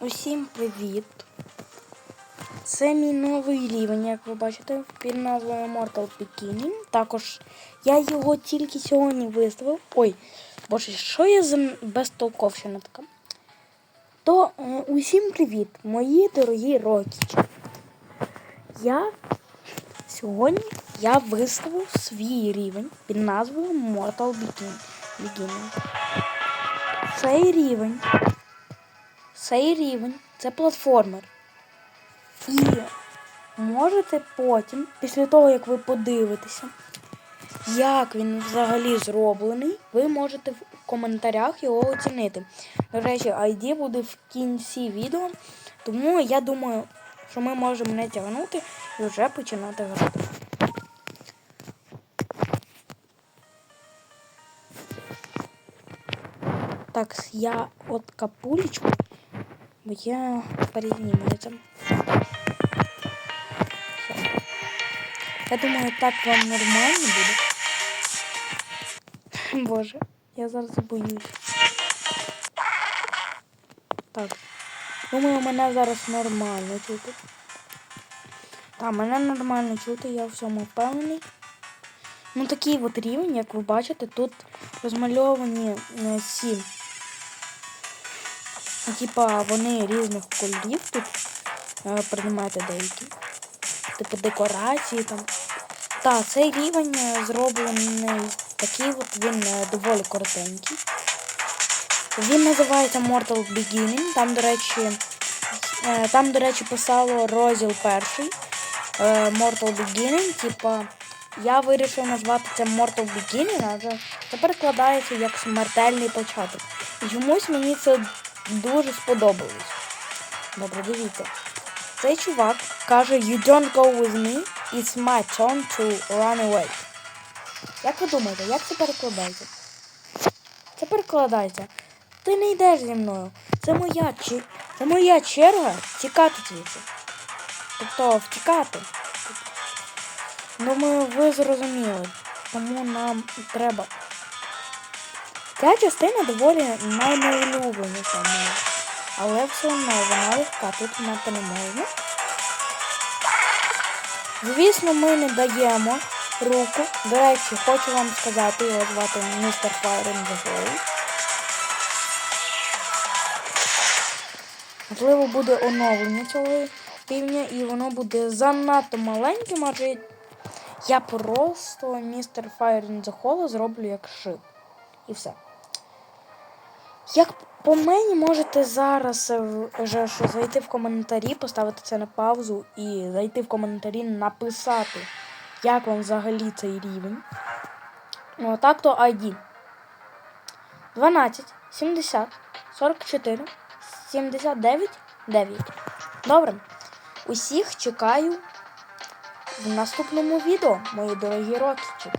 Усім привіт! Це мій новий рівень, як ви бачите, під назвою Mortal Bikini. Також я його тільки сьогодні виставив. Ой, боже, що я за безтолковщина така? То е, усім привіт, мої дорогі рокічі. Я сьогодні я виставив свій рівень під назвою Mortal Bikini. Цей рівень цей рівень це платформер. І можете потім, після того, як ви подивитеся, як він взагалі зроблений, ви можете в коментарях його оцінити. До речі, ID буде в кінці відео, тому я думаю, що ми можемо не тягнути і вже починати грати. Так, я от капулечку Бо я перезнімаю це. Я думаю, так вам нормально буде. Боже, я зараз боюсь. Так. Думаю, мене зараз нормально чути. Так, мене нормально чути, я в цьому впевнений. Ну такий от рівень, як ви бачите, тут розмальовані е, сім Ну, типа вони різних кольорів тут е, деякі. Типу декорації там. Так, цей рівень е, зроблений такий от, він е, доволі коротенький. Він називається Mortal Beginning. Там, до речі, е, там, до речі, писало розділ перший. Mortal Beginning. Типа, я вирішив назвати це Mortal Beginning, адже це перекладається як смертельний початок. І чомусь мені це дуже сподобалось. Добре, дивіться. Цей чувак каже You don't go with me, it's my turn to run away. Як ви думаєте, як це перекладається? Це перекладається. Ти не йдеш зі мною. Це моя чи... Це моя черга тікати звідси. Тобто втікати. Думаю, ви зрозуміли. Тому нам треба Ця частина доволі найнеулюбленіша моя. Але все одно вона легка, тут мати не можна. Звісно, ми не даємо руку. До речі, хочу вам сказати, його звати містер Hole. Можливо, буде оновлення цього рівня і воно буде занадто маленьким, адже я просто містер Fire in the Hole зроблю як шип. І все. Як по мені можете зараз е, вже що зайти в коментарі, поставити це на паузу і зайти в коментарі, написати, як вам взагалі цей рівень. Ну, так то ID 12 70 44 79 9. Добре. Усіх чекаю в наступному відео, мої дорогі рокічі.